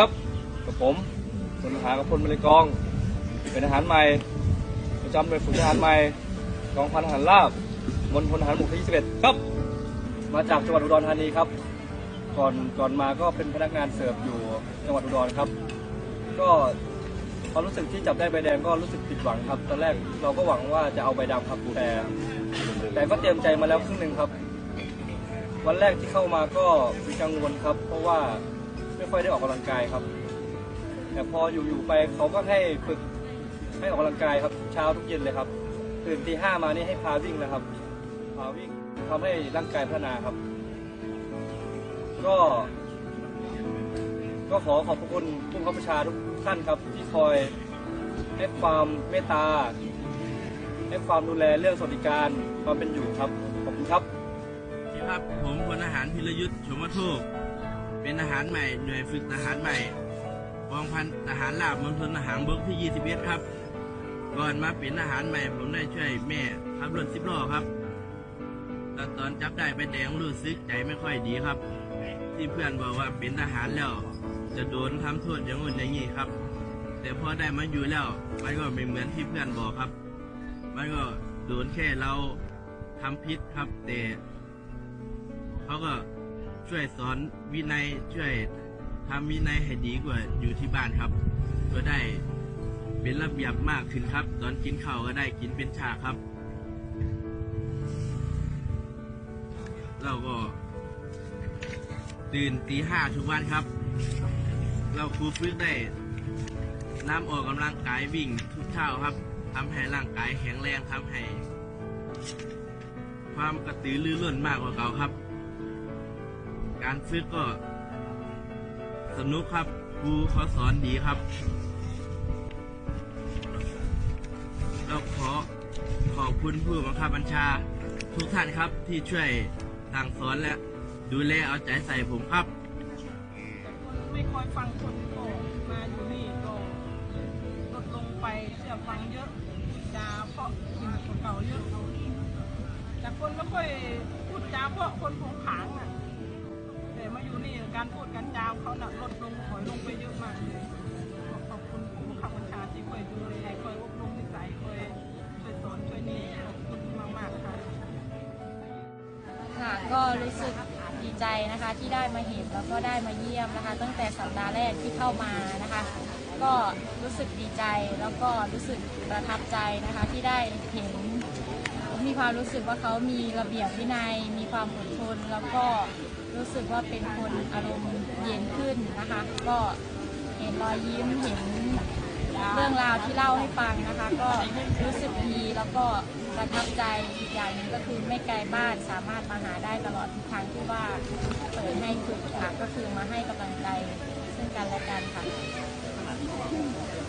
ครับ กับผมพลทหารกับพลมะเลกอง เป็นทหารใหม่ประจำหน่วยฝึกทหารใหม่กองพันทหารราบมณฑลทหารบกที่21 ครับ มาจากจังหวัดอุดรธานีครับ ก่อนก่อนมาก็เป็นพนักงานเสิร์ฟอยู่จังหวัดอุดรครับ ก็ความรู้สึกที่จับได้ใบแดงก็รู้สึกผิดหวังครับ ตอนแรกเราก็หวังว่าจะเอาใบดำครับแต่แต่ก็เตรียมใจมาแล้วครึ่งหนึ่งครับ วันแรกที่เข้ามาก็มีกังวลครับ เพราะว่า ไม่ค่อยได้ออกกำลังกายครับ แต่พออยู่ๆไปเขาก็ให้ฝึกให้ออกกำลังกายครับ เช้าทุกเย็นเลยครับตื่นตีห้ามานี่ให้พาวิ่งนะครับพาวิ่งทำให้ร่างกายพัฒนาครับ ก็ ก็ขอขอบพระคุณผู้บังคับบัญชาทุกท่านครับ ที่คอยให้ความเมตตาให้ความดูแลเรื่องสวัสดิการความเป็นอยู่ครับขอบคุณครับสวัสดีครับผมพลทหารพิรยุทธ์ชมทูก เป็นทหารใหม่หน่วยฝึกทหารใหม่กองพันทหารราบมณฑลทหารบกที่ 21 ครับ ก่อนมาเป็นทหารใหม่ผมได้ช่วยแม่ขับรถสิบล้อครับแต่ตอนจับได้ไปแดงรู้สึกใจไม่ค่อยดีครับ ที่เพื่อนบอกว่าเป็นทหารแล้ว จะโดนทำโทษอย่างนู้นอย่างนี้ครับ แต่พอได้มาอยู่แล้ว มันก็ไม่เหมือนที่เพื่อนบอกครับ มันก็โดนแค่เราทำพิษครับแต่เขาก็ ช่วยสอนวินัยช่วยทำวินัยให้ดีกว่าอยู่ที่บ้านครับ ก็ได้เป็นระเบียบมากขึ้นครับ ตอนกินข้าวก็ได้กินเป็นฉาครับ เราก็ ตื่นตีห้าทุกวันครับ เราครูฝึกได้น้ำออกกำลังกายวิ่งทุกเช้าครับทำให้ร่างกายแข็งแรงทำให้ ความกระตือรือร้นมากกว่าเก่าครับ การฝึกก็สนุกครับครูเขาสอนดีครับเราขอขอบคุณผู้บังคับบัญชา ทุกท่านครับที่ช่วยสั่งสอนและดูแลเอาใจใส่ผมครับ ไม่ค่อยฟังคนก็มาอยู่นี่ก็ลดลงไปเชื่อฟังเยอะจาเพราะกินคนเก่าเยอะแต่คนไม่ค่อยพูดจาเพราะคนผงผาง การพูดการจาเขาน่ะลดลงถอยลงไปเยอะมากเลยขอขอบคุณผู้บังคับบัญชาที่คอยดูแลคอยอบรมนิสัยคอยช่วยสอนช่วยนี่ขอบคุณมากๆค่ะ ค่ะก็รู้สึกดีใจนะคะที่ได้มาเห็นแล้วก็ได้มาเยี่ยมนะคะ ตั้งแต่สัปดาห์แรกที่เข้ามานะคะ ก็รู้สึกดีใจแล้วก็รู้สึกประทับใจนะคะที่ได้เห็น มีความรู้สึกว่าเขามีระเบียบวินัย มีความอดทน แล้วก็รู้สึกว่าเป็นคนอารมณ์เย็นขึ้นนะคะ ก็เห็นรอยยิ้มเห็นเรื่องราวที่เล่าให้ฟังนะคะ ก็รู้สึกดีแล้วก็ประทับใจอีกอย่างหนึ่งก็คือไม่ไกลบ้านสามารถมาหาได้ตลอดทุกครั้งที่ว่าเปิดให้ฝึกค่ะก็คือมาให้กำลังใจซึ่งกันและกันค่ะ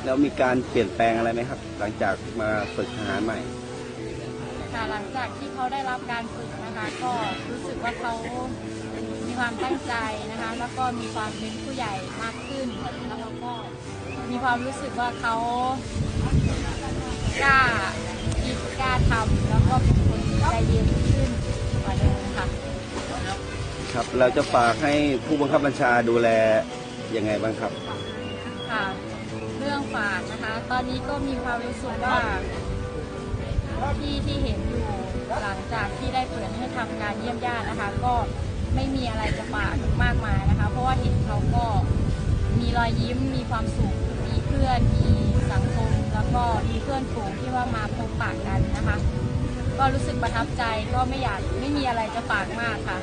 แล้วมีการเปลี่ยนแปลงอะไรไหมครับ หลังจากมาฝึกทหารใหม่ ค่ะหลังจากที่เขาได้รับการฝึกนะคะ ก็รู้สึกว่าเขามีความตั้งใจนะคะ แล้วก็มีความเป็นผู้ใหญ่มากขึ้นแล้วเขาก็มีความรู้สึกว่าเขากล้าคิดกล้าทำแล้วก็เป็นคนใจเย็นขึ้นกว่าเดิมค่ะครับเราจะฝากให้ผู้บังคับบัญชาดูแลยังไงบ้างครับค่ะเรื่องฝากนะคะ ตอนนี้ก็มีความรู้สึกว่า ที่ที่เห็นอยู่หลังจากที่ได้เปิดให้ทำการเยี่ยมญาตินะคะ ก็ไม่มีอะไรจะฝากมากมายนะคะ เพราะว่าเห็นเขาก็มีรอยยิ้มมีความสุขมีเพื่อนมีสังคม แล้วก็มีเพื่อนฝูงที่ว่ามาพบปะกันนะคะ ก็รู้สึกประทับใจก็ไม่อยากไม่มีอะไรจะฝากมากค่ะ